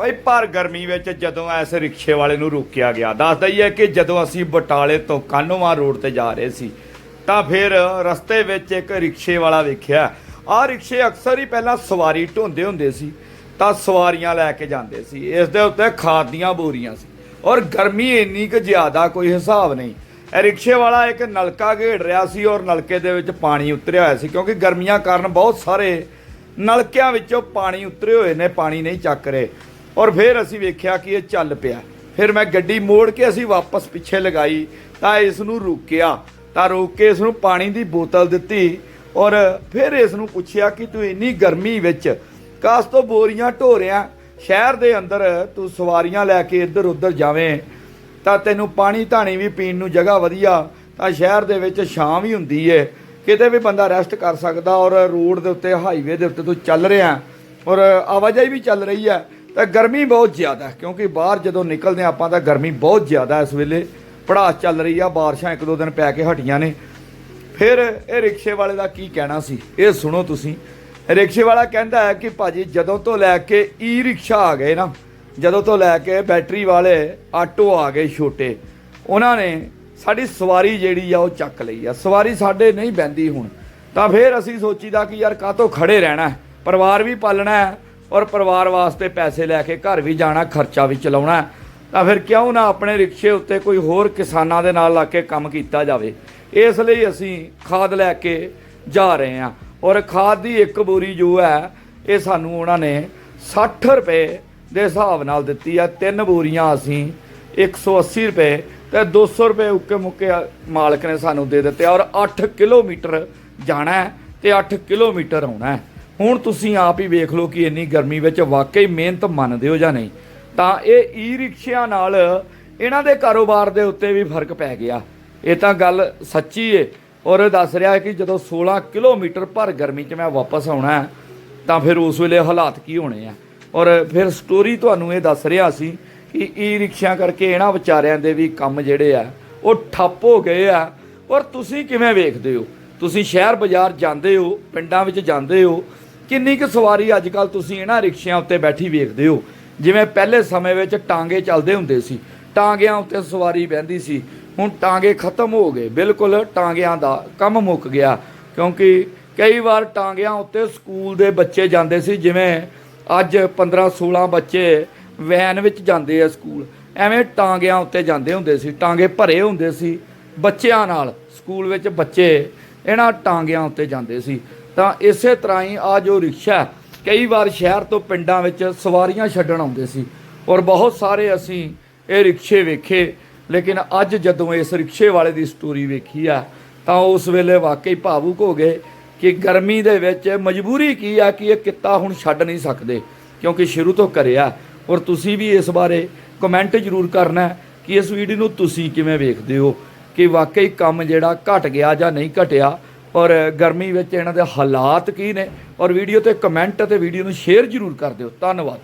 ਭਾਈ ਭਰ ਗਰਮੀ ਵਿੱਚ ਜਦੋਂ ਐਸ ਰਿਕਸ਼ੇ ਵਾਲੇ ਨੂੰ ਰੋਕਿਆ ਗਿਆ ਦੱਸਦਾ ਹੀ ਹੈ ਕਿ ਜਦੋਂ ਅਸੀਂ ਬਟਾਲੇ ਤੋਂ ਕਾਨੋਵਾਂ ਰੋਡ ਤੇ ਜਾ ਰਹੇ ਸੀ, ਤਾਂ ਫਿਰ ਰਸਤੇ ਵਿੱਚ ਇੱਕ ਰਿਕਸ਼ੇ ਵਾਲਾ ਵੇਖਿਆ। ਆਹ ਰਿਕਸ਼ੇ ਅਕਸਰ ਹੀ ਪਹਿਲਾਂ ਸਵਾਰੀ ਢੋਂਦੇ ਹੁੰਦੇ ਸੀ, ਤਾਂ ਸਵਾਰੀਆਂ ਲੈ ਕੇ ਜਾਂਦੇ ਸੀ। ਇਸ ਦੇ ਉੱਤੇ ਖਾਦ ਦੀਆਂ ਬੋਰੀਆਂ ਸੀ। ਔਰ ਗਰਮੀ ਇੰਨੀ ਕੁ ਜ਼ਿਆਦਾ ਕੋਈ ਹਿਸਾਬ ਨਹੀਂ। ਇਹ ਰਿਕਸ਼ੇ ਵਾਲਾ ਇੱਕ ਨਲਕਾ ਘੇੜ ਰਿਹਾ ਸੀ ਔਰ ਨਲਕੇ ਦੇ ਵਿੱਚ ਪਾਣੀ ਉਤਰਿਆ ਹੋਇਆ ਸੀ, ਕਿਉਂਕਿ ਗਰਮੀਆਂ ਕਾਰਨ ਬਹੁਤ ਸਾਰੇ ਨਲਕਿਆਂ ਵਿੱਚੋਂ ਪਾਣੀ ਉਤਰੇ ਹੋਏ ਨੇ, ਪਾਣੀ ਨਹੀਂ ਚੱਕ ਰਹੇ। ਔਰ ਫਿਰ ਅਸੀਂ ਵੇਖਿਆ ਕਿ ਇਹ ਚੱਲ ਪਿਆ। ਫਿਰ ਮੈਂ ਗੱਡੀ ਮੋੜ ਕੇ ਅਸੀਂ ਵਾਪਸ ਪਿੱਛੇ ਲਗਾਈ, ਤਾਂ ਇਸ ਨੂੰ ਰੋਕਿਆ, ਤਾਂ ਰੋਕ ਕੇ ਇਸ ਨੂੰ ਪਾਣੀ ਦੀ ਬੋਤਲ ਦਿੱਤੀ ਔਰ ਫਿਰ ਇਸ ਨੂੰ ਪੁੱਛਿਆ ਕਿ ਤੂੰ ਇੰਨੀ ਗਰਮੀ ਵਿੱਚ ਕਾਸ ਤੋਂ ਬੋਰੀਆਂ ਢੋ ਰਿਆ ਸ਼ਹਿਰ ਦੇ ਅੰਦਰ ਤੂੰ ਸਵਾਰੀਆਂ ਲੈ ਕੇ ਇੱਧਰ ਉੱਧਰ ਜਾਵੇਂ, ਤਾਂ ਤੈਨੂੰ ਪਾਣੀ ਧਾਣੀ ਵੀ ਪੀਣ ਨੂੰ ਜਗ੍ਹਾ ਵਧੀਆ, ਤਾਂ ਸ਼ਹਿਰ ਦੇ ਵਿੱਚ ਛਾਂ ਵੀ ਹੁੰਦੀ ਏ। ਕਿਤੇ ਵੀ ਬੰਦਾ ਰੈਸਟ ਕਰ ਸਕਦਾ ਔਰ ਰੋਡ ਦੇ ਉੱਤੇ ਹਾਈਵੇ ਦੇ ਉੱਤੇ ਤੂੰ ਚੱਲ ਰਿਹਾ ਔਰ ਆਵਾਜਾਈ ਵੀ ਚੱਲ ਰਹੀ ਹੈ। ਤਾਂ ਗਰਮੀ ਬਹੁਤ ਜ਼ਿਆਦਾ ਕਿਉਂਕਿ ਬਾਹਰ ਜਦੋਂ ਨਿਕਲਦੇ ਹਾਂ ਆਪਾਂ ਤਾਂ ਗਰਮੀ ਬਹੁਤ ਜ਼ਿਆਦਾ ਇਸ ਵੇਲੇ। ਪੜਾਸ ਚੱਲ ਰਹੀ ਆ, ਬਾਰਿਸ਼ਾਂ ਇੱਕ ਦੋ ਦਿਨ ਪੈ ਕੇ ਹਟੀਆਂ ਨੇ। ਫਿਰ ਇਹ ਰਿਕਸ਼ੇ ਵਾਲੇ ਦਾ ਕੀ ਕਹਿਣਾ ਸੀ? ਇਹ ਸੁਣੋ ਤੁਸੀਂ। ਰਿਕਸ਼ੇ ਵਾਲਾ ਕਹਿੰਦਾ ਹੈ ਕਿ ਭਾਜੀ ਜਦੋਂ ਤੋਂ ਲੈ ਕੇ ਈ ਰਿਕਸ਼ਾ ਆ ਗਏ ਨਾ, ਜਦੋਂ ਤੋਂ ਲੈ ਕੇ ਬੈਟਰੀ ਵਾਲੇ ਆਟੋ ਆ ਗਏ ਛੋਟੇ, ਉਹਨਾਂ ਨੇ ਸਾਡੀ ਸਵਾਰੀ ਜਿਹੜੀ ਆ ਉਹ ਚੱਕ ਲਈ ਆ। ਸਵਾਰੀ ਸਾਡੇ ਨਹੀਂ ਬੈੰਦੀ ਹੁਣ। ਤਾਂ ਫਿਰ ਅਸੀਂ ਸੋਚੀਦਾ ਕਿ ਯਾਰ ਕਾਹਤੋਂ ਖੜੇ ਰਹਿਣਾ ਪਰਿਵਾਰ ਵੀ ਪਾਲਣਾ ਹੈ ਔਰ ਪਰਿਵਾਰ ਵਾਸਤੇ ਪੈਸੇ ਲੈ ਕੇ ਘਰ ਵੀ ਜਾਣਾ, ਖਰਚਾ ਵੀ ਚਲਾਉਣਾ ਤਾਂ ਫਿਰ ਕਿਉਂ ਨਾ ਆਪਣੇ ਰਿਕਸ਼ੇ ਉੱਤੇ ਕੋਈ ਹੋਰ ਕਿਸਾਨਾਂ ਦੇ ਨਾਲ ਲਾ ਕੇ ਕੰਮ ਕੀਤਾ ਜਾਵੇ। ਇਸ ਲਈ ਅਸੀਂ ਖਾਦ ਲੈ ਕੇ ਜਾ ਰਹੇ ਹਾਂ। ਔਰ ਖਾਦ ਦੀ ਇੱਕ ਬੋਰੀ ਜੋ ਹੈ, ਇਹ ਸਾਨੂੰ ਉਹਨਾਂ ਨੇ 60 ਰੁਪਏ ਦੇ ਹਿਸਾਬ ਨਾਲ ਦਿੱਤੀ ਆ ਤਿੰਨ ਬੋਰੀਆਂ ਅਸੀਂ 180 ਰੁਪਏ ਤੇ 200 ਰੁਪਏ ਉੱਕੇ ਮੁੱਕੇ ਮਾਲਕ ਨੇ ਸਾਨੂੰ ਦੇ ਦਿੱਤੇ ਔਰ 8 ਕਿਲੋਮੀਟਰ ਜਾਣਾ ਹੈ ਤੇ 8 ਕਿਲੋਮੀਟਰ ਆਉਣਾ ਹੁਣ ਤੁਸੀਂ ਆਪ ਹੀ ਵੇਖ ਲਓ ਕਿ ਇੰਨੀ ਗਰਮੀ ਵਿੱਚ ਵਾਕਈ ਮਿਹਨਤ ਮੰਨਦੇ ਹੋ ਜਾਂ ਨਹੀਂ। ਤਾਂ ਇਹ ਈ ਰਿਕਸ਼ਿਆਂ ਨਾਲ ਇਹਨਾਂ ਦੇ ਕਾਰੋਬਾਰ ਦੇ ਉੱਤੇ ਵੀ ਫ਼ਰਕ ਪੈ ਗਿਆ। ਇਹ ਤਾਂ ਗੱਲ ਸੱਚੀ ਏ ਔਰ ਦੱਸ ਰਿਹਾ ਕਿ ਜਦੋਂ 16 ਕਿਲੋਮੀਟਰ ਭਰ ਗਰਮੀ 'ਚ ਮੈਂ ਵਾਪਸ ਆਉਣਾ ਤਾਂ ਫਿਰ ਉਸ ਵੇਲੇ ਹਾਲਾਤ ਕੀ ਹੋਣੇ ਆ? ਔਰ ਫਿਰ ਸਟੋਰੀ ਤੁਹਾਨੂੰ ਇਹ ਦੱਸ ਰਿਹਾ ਸੀ ਕਿ ਈ ਰਿਕਸ਼ਿਆਂ ਕਰਕੇ ਇਹਨਾਂ ਵਿਚਾਰਿਆਂ ਦੇ ਵੀ ਕੰਮ ਜਿਹੜੇ ਆ, ਉਹ ਠੱਪ ਹੋ ਗਏ ਆ। ਔਰ ਤੁਸੀਂ ਕਿਵੇਂ ਵੇਖਦੇ ਹੋ? ਤੁਸੀਂ ਸ਼ਹਿਰ ਬਾਜ਼ਾਰ ਜਾਂਦੇ ਹੋ, ਪਿੰਡਾਂ ਵਿੱਚ ਜਾਂਦੇ ਹੋ ਕਿੰਨੀ ਕੁ ਸਵਾਰੀ ਅੱਜ ਕੱਲ ਤੁਸੀਂ ਇਹਨਾਂ ਰਿਕਸ਼ਿਆਂ ਉੱਤੇ ਬੈਠੀ ਵੇਖਦੇ ਹੋ? ਜਿਵੇਂ ਪਹਿਲੇ ਸਮੇਂ ਵਿੱਚ ਟਾਂਗੇ ਚੱਲਦੇ ਹੁੰਦੇ ਸੀ। ਟਾਂਗਿਆਂ ਉੱਤੇ ਸਵਾਰੀ ਬਹਿੰਦੀ ਸੀ। ਹੁਣ ਟਾਂਗੇ ਖਤਮ ਹੋ ਗਏ। ਬਿਲਕੁਲ ਟਾਂਗਿਆਂ ਦਾ ਕੰਮ ਮੁੱਕ ਗਿਆ। ਕਿਉਂਕਿ ਕਈ ਵਾਰ ਟਾਂਗਿਆਂ ਉੱਤੇ ਸਕੂਲ ਦੇ ਬੱਚੇ ਜਾਂਦੇ ਸੀ। ਜਿਵੇਂ ਅੱਜ 15 16 ਬੱਚੇ ਵੈਨ ਵਿੱਚ ਜਾਂਦੇ ਆ ਸਕੂਲ। ਐਵੇਂ ਟਾਂਗਿਆਂ ਉੱਤੇ ਜਾਂਦੇ ਹੁੰਦੇ ਸੀ। ਟਾਂਗੇ ਭਰੇ ਹੁੰਦੇ ਸੀ ਬੱਚਿਆਂ ਨਾਲ। ਸਕੂਲ ਵਿੱਚ ਬੱਚੇ ਇਹਨਾਂ ਟਾਂਗਿਆਂ ਉੱਤੇ ਜਾਂਦੇ ਸੀ। ਤਾਂ ਇਸੇ ਤਰ੍ਹਾਂ ਹੀ ਆ ਜੋ ਰਿਕਸ਼ਾ ਕਈ ਵਾਰ ਸ਼ਹਿਰ ਤੋਂ ਪਿੰਡਾਂ ਵਿੱਚ ਸਵਾਰੀਆਂ ਛੱਡਣ ਆਉਂਦੇ ਸੀ ਔਰ ਬਹੁਤ ਸਾਰੇ ਅਸੀਂ ਇਹ ਰਿਕਸ਼ੇ ਵੇਖੇ, ਲੇਕਿਨ ਅੱਜ ਜਦੋਂ ਇਸ ਰਿਕਸ਼ੇ ਵਾਲੇ ਦੀ ਸਟੋਰੀ ਵੇਖੀ ਆ, ਤਾਂ ਉਸ ਵੇਲੇ ਵਾਕਈ ਭਾਵੁਕ ਹੋ ਗਏ ਕਿ ਗਰਮੀ ਦੇ ਵਿੱਚ ਮਜਬੂਰੀ ਕੀ ਆ ਕਿ ਇਹ ਕਿੱਤਾ ਹੁਣ ਛੱਡ ਨਹੀਂ ਸਕਦੇ, ਕਿਉਂਕਿ ਸ਼ੁਰੂ ਤੋਂ ਕਰਿਆ ਔਰ ਤੁਸੀਂ ਵੀ ਇਸ ਬਾਰੇ ਕਮੈਂਟ ਜ਼ਰੂਰ ਕਰਨਾ ਕਿ ਇਸ ਵੀਡੀਓ ਨੂੰ ਤੁਸੀਂ ਕਿਵੇਂ ਵੇਖਦੇ ਹੋ ਕਿ ਵਾਕਈ ਕੰਮ ਜਿਹੜਾ ਘਟ ਗਿਆ ਜਾਂ ਨਹੀਂ ਘਟਿਆ ਔਰ ਗਰਮੀ ਵਿੱਚ ਇਹਨਾਂ ਦੇ ਹਾਲਾਤ ਕੀ ਨੇ ਔਰ ਵੀਡੀਓ ਤੇ ਕਮੈਂਟ ਅਤੇ ਵੀਡੀਓ ਨੂੰ ਸ਼ੇਅਰ ਜ਼ਰੂਰ ਕਰ ਦਿਓ। ਧੰਨਵਾਦ।